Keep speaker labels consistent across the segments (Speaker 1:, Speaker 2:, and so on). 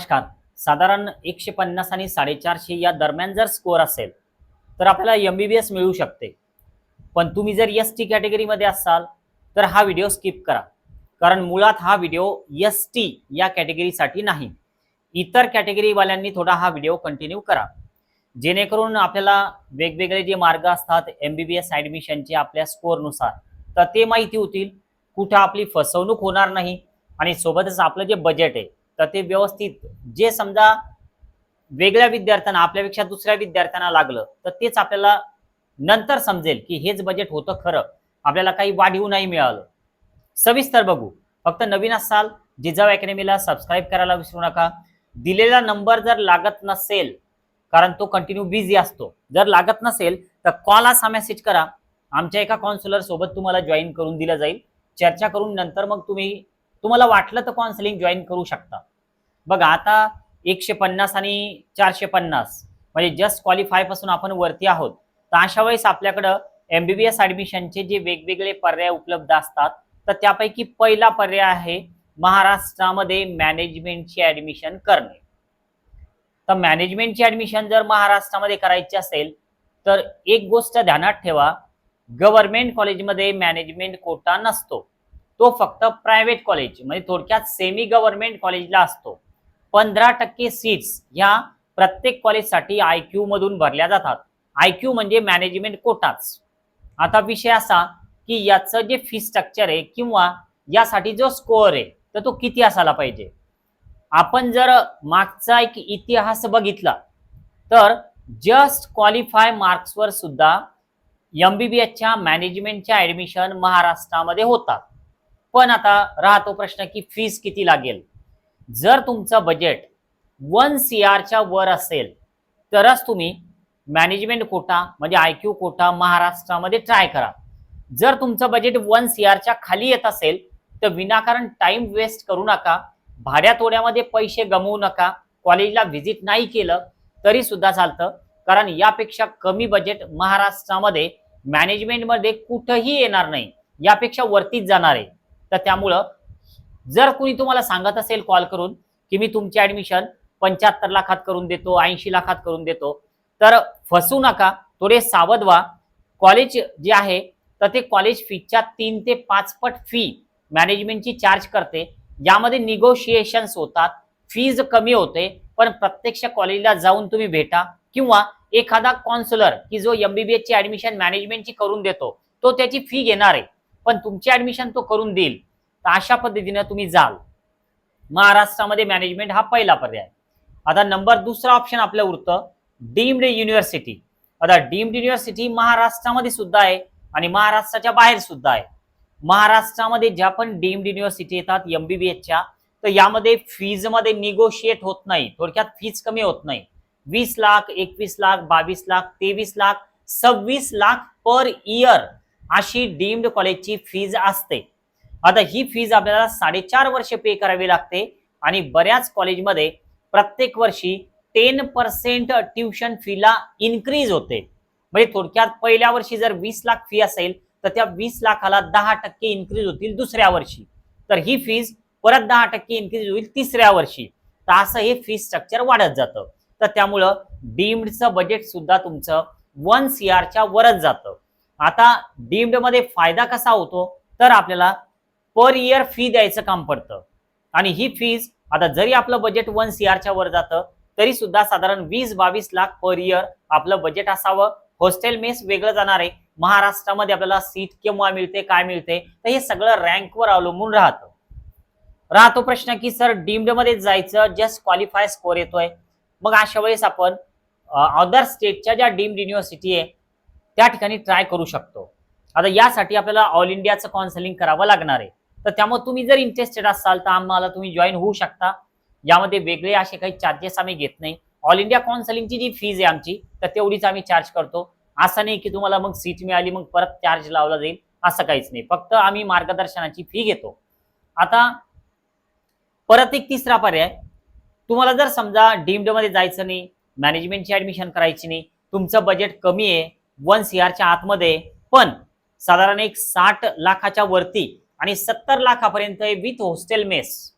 Speaker 1: नमस्कार साधारण एकशे पन्नास आणि साडेचारशे या दरम्यान जर स्कोअर असेल तर आपल्याला एम बी बी एस मिळू शकते. पण तुम्ही जर एस टी कॅटेगरीमध्ये असाल तर हा व्हिडिओ स्किप करा. कारण मुळात हा व्हिडिओ एस टी या कॅटेगरीसाठी नाही. इतर कॅटेगरीवाल्यांनी थोडा हा व्हिडिओ कंटिन्यू करा. जेणेकरून आपल्याला वेगवेगळे जे मार्ग असतात एम बी बी एस ॲडमिशनचे आपल्या स्कोअरनुसार तर ते माहिती होतील कुठं आपली फसवणूक होणार नाही आणि सोबतच आपलं जे बजेट आहे तर ते व्यवस्थित जे समजा वेगळ्या विद्यार्थ्यांना आपल्यापेक्षा दुसऱ्या विद्यार्थ्यांना लागलं तर तेच आपल्याला नंतर समजेल की हेच बजेट होतं खरं. आपल्याला काही वाढीव नाही मिळालं. सविस्तर बघू. फक्त नवीन असाल जिजाऊ अकॅडमीला सबस्क्राईब करायला विसरू नका. दिलेला नंबर जर लागत नसेल कारण तो कंटिन्यू बिझी असतो जर लागत नसेल तर कॉल असा मेसेज करा. आमच्या एका कॉन्सुलर सोबत तुम्हाला जॉईन करून दिलं जाईल. चर्चा करून नंतर मग तुम्ही तुम्हाला वाटलं तर काउन्सिलिंग जॉईन करू शकता. बघा आता एकशे पन्नास आणि चारशे पन्नास म्हणजे जस्ट क्वालिफायपासून आपण वरती आहोत. तर अशा वेळेस आपल्याकडं एमबीबीएस ऍडमिशनचे जे वेगवेगळे पर्याय उपलब्ध असतात तर त्यापैकी पहिला पर्याय आहे महाराष्ट्रामध्ये मॅनेजमेंटची ऍडमिशन करणे. तर मॅनेजमेंटची ऍडमिशन जर महाराष्ट्रामध्ये करायची असेल तर एक गोष्ट ध्यानात ठेवा गव्हर्नमेंट कॉलेजमध्ये मॅनेजमेंट कोटा नसतो. तो फक्त प्रायव्हेट कॉलेज म्हणजे थोडक्यात सेमी गव्हर्नमेंट कॉलेजला असतो. पंधरा टक्के सीट्स ह्या प्रत्येक कॉलेजसाठी आय क्यू मधून भरल्या जातात. आय क्यू म्हणजे मॅनेजमेंट कोटाच आता विषय असा की याचं जे फी स्ट्रक्चर आहे किंवा यासाठी जो स्कोअर आहे तर तो किती असायला पाहिजे? आपण जर मागचा एक इतिहास बघितला तर जस्ट क्वालिफाय मार्क्सवर सुद्धा एमबीबीएसच्या मॅनेजमेंटच्या ऍडमिशन महाराष्ट्रामध्ये होतात. पण आता राहतो प्रश्न की फीस किती लागेल? जर तुमचं बजेट वन सी आरच्या वर असेल तरच तुम्ही मॅनेजमेंट कोटा म्हणजे आय क्यू कोटा महाराष्ट्रामध्ये ट्राय करा. जर तुमचं बजेट वन सी आरच्या खाली येत असेल तर विनाकारण टाइम वेस्ट करू नका भाड्या तोड्यामध्ये पैसे गमवू नका कॉलेजला व्हिजिट नाही केलं तरी सुद्धा चालतं. कारण यापेक्षा कमी बजेट महाराष्ट्रामध्ये मॅनेजमेंटमध्ये कुठंही येणार नाही यापेक्षा वरतीच जाणार आहे. तर त्यामुळं जर कुणी तुम्हाला सांगत असेल कॉल करून की मी तुमची ऍडमिशन पंच्याहत्तर लाखात करून देतो ऐंशी लाखात करून देतो तर फसू नका थोडे सावध व्हा. कॉलेज जे आहे तर ते कॉलेज फीच्या तीन ते पाच पट फी मॅनेजमेंटची चार्ज करते. यामध्ये निगोशिएशन्स होतात फीज कमी होते पण प्रत्यक्ष कॉलेजला जाऊन तुम्ही भेटा. किंवा एखादा कॉन्सुलर की जो एमबीबीएस ची ऍडमिशन मॅनेजमेंटची करून देतो तो त्याची फी घेणार आहे. पण तुमची ऍडमिशन तो करून देईल. तर अशा पद्धतीने तुम्ही जाल. महाराष्ट्रामध्ये मॅनेजमेंट हा पहिला पर्याय. आता नंबर दुसरा ऑप्शन आपलं उरतं. डीम्ड युनिव्हर्सिटी आता डीम्ड युनिव्हर्सिटी महाराष्ट्रामध्ये सुद्धा आहे आणि महाराष्ट्राच्या बाहेर सुद्धा आहे. महाराष्ट्रामध्ये ज्या पण डीम्ड युनिव्हर्सिटी येतात एमबीबीएसच्या तर यामध्ये फीजमध्ये निगोशिएट होत नाही. थोडक्यात फीज कमी होत नाही. वीस लाख एकवीस लाख बावीस लाख तेवीस लाख सव्वीस लाख पर इयर अशी डीम्ड कॉलेजची फीज असते. आता ही फीज आपल्याला साडेचार वर्ष पे करावी लागते. आणि बऱ्याच कॉलेजमध्ये प्रत्येक वर्षी टेन पर्सेंट ट्युशन फीला इन्क्रीज होते. म्हणजे थोडक्यात पहिल्या वर्षी जर वीस लाख फी असेल तर त्या वीस लाखाला दहा टक्के इन्क्रीज होतील दुसऱ्या वर्षी. तर ही फीज परत दहा टक्के इन्क्रीज होईल तिसऱ्या वर्षी. तर असं हे फी स्ट्रक्चर वाढत जातं. तर त्यामुळं डीम्डचं बजेट सुद्धा तुमचं वन सी आरच्या वरच जातं. आता डीम्डमध्ये फायदा कसा होतो? तर आपल्याला पर इयर फी द्यायचं काम पडतं. आणि ही फीज आता जरी आपलं बजेट वन सी आरच्या वर जातं तरी सुद्धा साधारण वीस बावीस लाख पर इयर आपलं बजेट असावं. हॉस्टेल मेस वेगळं जाणार आहे. महाराष्ट्रामध्ये आपल्याला सीट केव्हा मिळते काय मिळते तर हे सगळं रँकवर अवलंबून राहतं. राहतो प्रश्न की सर डीम्डमध्ये जायचं जस्ट क्वालिफाय स्कोर येतोय. मग अशा वेळेस आपण अदर स्टेटच्या ज्या डीम्ड युनिव्हर्सिटी आहे त्या ठिकाणी ट्राय करू शकतो. आता यासाठी आपल्याला ऑल इंडियाचं काउन्सिलिंग करावं लागणार आहे. तर त्यामुळे तुम्ही जर इंटरेस्टेड असाल तर आम्हाला तुम्ही जॉईन होऊ शकता. यामध्ये वेगळे असे काही चार्जेस आम्ही घेत नाही. ऑल इंडिया काउन्सिलिंगची जी फीज आहे आमची तर तेवढीच आम्ही चार्ज करतो. असं नाही की तुम्हाला मग सीट मिळाली मग परत चार्ज लावला जाईल असं काहीच नाही. फक्त आम्ही मार्गदर्शनाची फी घेतो. आता परत एक तिसरा पर्याय. तुम्हाला जर समजा डीम्डमध्ये जायचं नाही मॅनेजमेंटची ऍडमिशन करायची नाही तुमचं बजेट कमी आहे वन सी आरच्या आतमध्ये पण साधारण एक साठ लाखाच्या वरती आणि सत्तर लाखापर्यंत विथ हॉस्टेल मेस.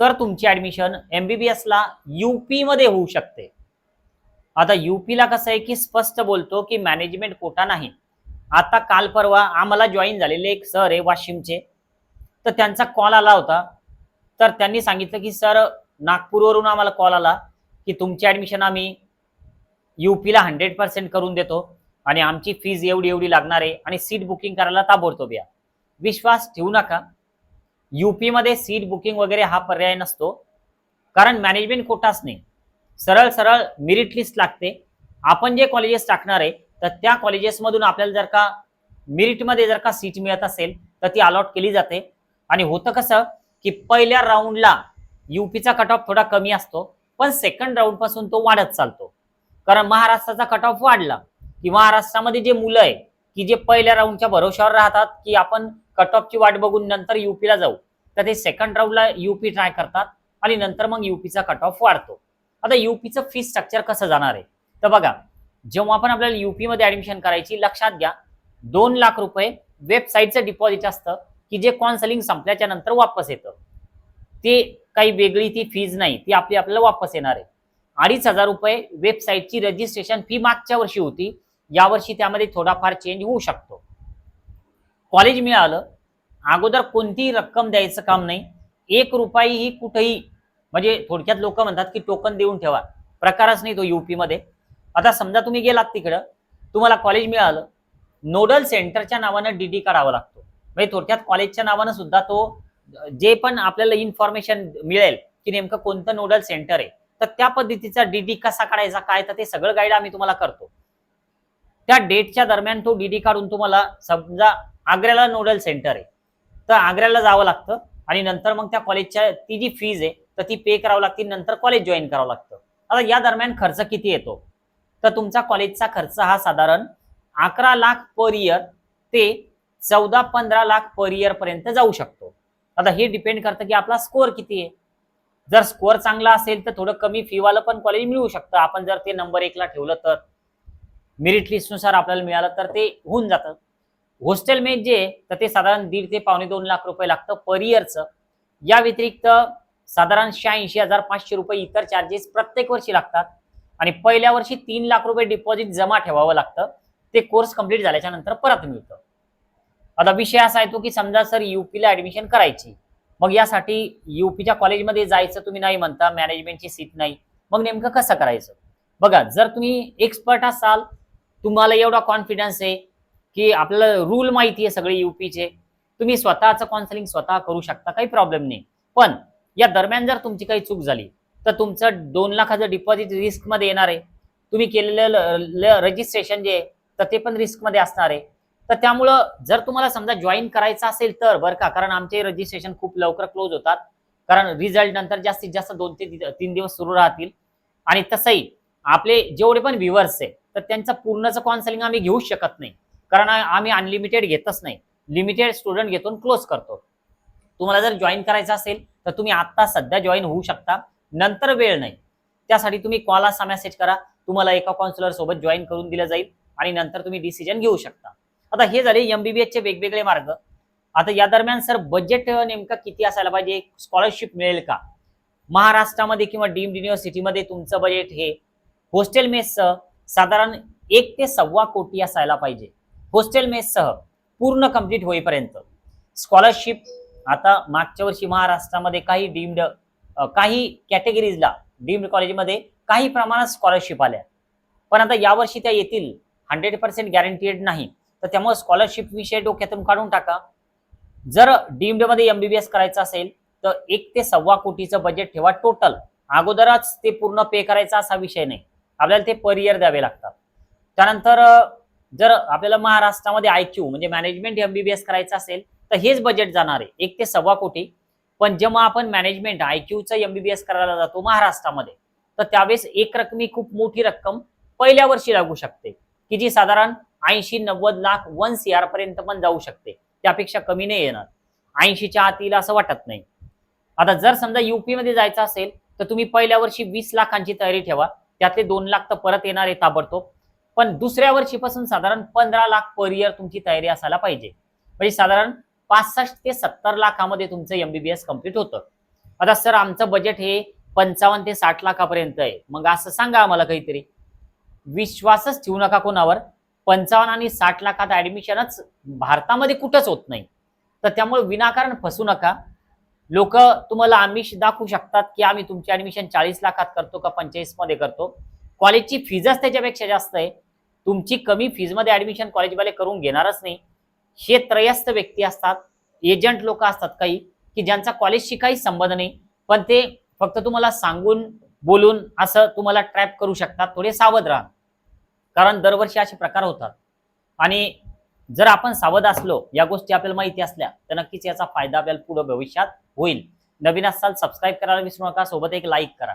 Speaker 1: तर तुमची ऍडमिशन एमबीबीएस ला युपी मध्ये होऊ शकते. आता UP ला कसं आहे की स्पष्ट बोलतो की मॅनेजमेंट कोटा नाही. आता काल परवा आम्हाला जॉईन झालेले एक सर आहे वाशिमचे. तर त्यांचा कॉल आला होता. तर त्यांनी सांगितलं की सर नागपूरवरून आम्हाला कॉल आला की तुमची ऍडमिशन आम्ही युपीला हंड्रेड पर्सेंट करून देतो आणि आमची फीज एवढी एवढी लागणार आहे आणि सीट बुकिंग करायला ताबडतोब या. विश्वास ठेवू नका. युपी मध्ये सीट बुकिंग वगैरे हा पर्याय नसतो. कारण मॅनेजमेंट कोटाच नाही. सरळ सरळ मेरिट लिस्ट लागते. आपण जे कॉलेजेस टाकणार आहे तर त्या कॉलेजेसमधून आपल्याला जर का मेरिटमध्ये जर का सीट मिळत असेल तर ती अलॉट केली जाते. आणि होतं कसं की पहिल्या राऊंडला यूपीचा कट ऑफ थोडा कमी असतो पण सेकंड राऊंडपासून तो वाढत चालतो. कारण महाराष्ट्राचा कट ऑफ वाढला. की महाराष्ट्रामध्ये जे मुलं आहे की जे पहिल्या राऊंडच्या भरोश्यावर राहतात की आपण कट ऑफची वाट बघून नंतर युपीला जाऊ. तर ते सेकंड राऊंडला युपी ट्राय करतात आणि नंतर मग युपीचा कट ऑफ वाढतो. आता युपीचं फी स्ट्रक्चर कसं जाणार आहे? तर बघा जेव्हा आपण आपल्याला युपीमध्ये ऍडमिशन करायची लक्षात घ्या दोन लाख रुपये वेबसाईटचं डिपॉझिट असतं की जे कॉन्सलिंग संपल्याच्या नंतर वापस येतं. ते काही वेगळी ती फीज नाही ती आपली आपल्याला वापस येणार आहे. अडीच हजार रुपये वेबसाईटची रजिस्ट्रेशन फी मागच्या वर्षी होती. यावर्षी त्यामध्ये थोडाफार चेंज होऊ शकतो. कॉलेज मिळालं अगोदर कोणतीही रक्कम द्यायचं काम नाही. एक रुपयाही कुठेही म्हणजे थोडक्यात लोक म्हणतात की टोकन देऊन ठेवा. प्रकारच नाही तो युपीमध्ये आता समजा तुम्ही गेलात तिकडं तुम्हाला कॉलेज मिळालं नोडल सेंटरच्या नावानं डीडी काढावा लागतो. म्हणजे थोडक्यात कॉलेजच्या नावानं सुद्धा तो जे पण आपल्याला इन्फॉर्मेशन मिळेल की नेमकं कोणतं नोडल सेंटर आहे तर त्या पद्धतीचा डीडी कसा काढायचा काय तर ते सगळं गाईड आम्ही तुम्हाला करतो. त्या डेटच्या दरम्यान तो डीडी काढून तुम्हाला समजा आग्र्याला नोडल सेंटर आहे. तर आग्र्याला जावं लागतं आणि नंतर मग त्या कॉलेजच्या ती जी फीज आहे तर ती पे करावं लागते नंतर कॉलेज जॉईन करावं लागतं. आता या दरम्यान खर्च किती येतो? तर तुमचा कॉलेजचा खर्च हा साधारण अकरा लाख पर इयर ते चौदा पंधरा लाख पर इयर पर्यंत जाऊ शकतो. आता हे डिपेंड करतं की आपला स्कोअर किती आहे. जर स्कोअर चांगला असेल तर थोडं कमी फीवालं पण कॉलेज मिळू शकतं. आपण जर ते नंबर एकला ठेवलं तर मेरिट लिस्टनुसार आपल्याला मिळालं तर ते होऊन जातं. हॉस्टेल मेस जे तर ते साधारण दीड ते पावणे दोन लाख रुपये लागतं पर इयरचं या व्यतिरिक्त साधारण शहाऐंशी हजार पाचशे रुपये इतर चार्जेस प्रत्येक वर्षी लागतात. आणि पहिल्या वर्षी तीन लाख रुपये डिपॉझिट जमा ठेवावं लागतं. ते कोर्स कंप्लीट झाल्याच्यानंतर परत मिळतं. आता विषय असा येतो की समजा सर युपीला ऍडमिशन करायची मग यासाठी युपीच्या कॉलेजमध्ये जायचं तुम्ही नाही म्हणता मॅनेजमेंटची सीट नाही मग नेमकं कसं करायचं? बघा जर तुम्ही एक्सपर्ट असाल तुम्हाला एवढा कॉन्फिडन्स आहे की आपल्याला रूल माहिती आहे सगळे युपीचे तुम्ही स्वतःचं काउन्सिलिंग स्वतः करू शकता काही प्रॉब्लेम नाही. पण या दरम्यान जर तुमची काही चूक झाली तर तुमचं दोन लाखाचं डिपॉझिट रिस्कमध्ये येणार आहे. तुम्ही केलेलं रजिस्ट्रेशन जे आहे तर ते पण रिस्कमध्ये असणार आहे. तर त्यामुळं जर तुम्हाला समजा जॉईन करायचं असेल तर बरं का कारण आमचे रजिस्ट्रेशन खूप लवकर क्लोज होतात. कारण रिझल्ट नंतर जास्तीत जास्त दोन ते तीन दिवस सुरू राहतील. आणि तसंही आपले जेवढे पण व्ह्युअर्स आहे तर त्यांचं पूर्णचं काउन्सिलिंग आम्ही घेऊ शकत नाही. कारण आम्ही अनलिमिटेड घेतच नाही. लिमिटेड स्टुडंट घेतो क्लोज करतो. तुम्हाला जर जॉईन करायचं असेल तर तुम्ही आत्ता सध्या जॉईन होऊ शकता. नंतर वेळ नाही. त्यासाठी तुम्ही कॉल असा मेसेज करा. तुम्हाला एका कॉन्सुलर सोबत जॉईन करून दिलं जाईल आणि नंतर तुम्ही डिसिजन घेऊ शकता. आता हे झाले एमबीबीएस चे वेगवेगळे मार्ग. आता या दरम्यान सर बजेट नेमकं किती असायला पाहिजे? स्कॉलरशिप मिळेल का? महाराष्ट्रामध्ये किंवा डीम्ड युनिव्हर्सिटीमध्ये तुमचं बजेट हे होस्टेल मेसचं साधारण एक ते सव्वा कोटी असायला पाहिजे. हॉस्टेल मेससह पूर्ण कंप्लीट होईपर्यंत. स्कॉलरशिप आता मागच्या वर्षी महाराष्ट्रामध्ये काही डीम्ड काही कॅटेगरीजला डीम्ड कॉलेजमध्ये काही प्रमाणात स्कॉलरशिप आल्या. पण आता यावर्षी त्या येतील हंड्रेड पर्सेंट गॅरंटीड नाही. तर त्यामुळे स्कॉलरशिप विषय डोक्यातून काढून टाका. जर डीम्डमध्ये एस करायचं असेल तर एक ते सव्वा कोटीचं बजेट ठेवा टोटल अगोदरच ते पूर्ण पे करायचा असा विषय नाही. आपल्याला ते पर इयर द्यावे लागतात. त्यानंतर जर आपल्याला महाराष्ट्रामध्ये आयक्यू म्हणजे मॅनेजमेंट एमबीबीएस करायचं असेल तर हेच बजेट जाणार आहे. एक ते सव्वा कोटी. पण जेव्हा आपण मॅनेजमेंट आयक्यूचं एमबीबीएस करायला जातो महाराष्ट्रामध्ये तर त्यावेळेस एक रकमी खूप मोठी रक्कम पहिल्या वर्षी लागू शकते. की जी साधारण ऐंशी नव्वद लाख वन सी आर पर्यंत पण जाऊ शकते. त्यापेक्षा कमी नाही येणार. ऐंशीच्या आत येईल असं वाटत नाही. आता जर समजा युपी मध्ये जायचं असेल तर तुम्ही पहिल्या वर्षी वीस लाखांची तयारी ठेवा. त्यातले दोन लाख तर परत येणार आहे ताबडतोब. पण दुसऱ्या वर्षीपासून साधारण पंधरा लाख पर इयर तुमची तयारी असायला पाहिजे. म्हणजे साधारण पासष्ट ते सत्तर लाखामध्ये तुमचं एमबीबीएस कंप्लीट होतं. आता सर आमचं बजेट हे पंचावन्न ते साठ लाखापर्यंत आहे. मग असं सांगा आम्हाला काहीतरी. विश्वासच ठेवू नका कोणावर. पंचावन्न आणि साठ लाखात ऍडमिशनच भारतामध्ये कुठंच होत नाही. तर त्यामुळे विनाकारण फसू नका. लोक तुम्हाला आमिष दाखवू शकतात की आम्ही तुमची ऍडमिशन चाळीस लाखात करतो का पंचेचाळीसमध्ये करतो. कॉलेजची फीजच त्याच्यापेक्षा जास्त आहे. तुमची कमी फीजमध्ये ऍडमिशन कॉलेजवाले करून घेणारच नाही. हे त्रयस्थ व्यक्ती असतात. एजंट लोक असतात काही की ज्यांचा कॉलेजशी काही संबंध नाही. पण ते फक्त तुम्हाला सांगून बोलून असं तुम्हाला ट्रॅप करू शकतात. थोडे सावध राहा. कारण दरवर्षी असे प्रकार होतात. आणि जर आपण सावध असलो या गोष्टी आपल्याला माहिती असल्या तर नक्कीच याचा फायदा आपल्याला पुढे भविष्यात होईल. नवीन असाल सबस्क्राईब करायला विसरू नका. सोबत एक लाईक करा.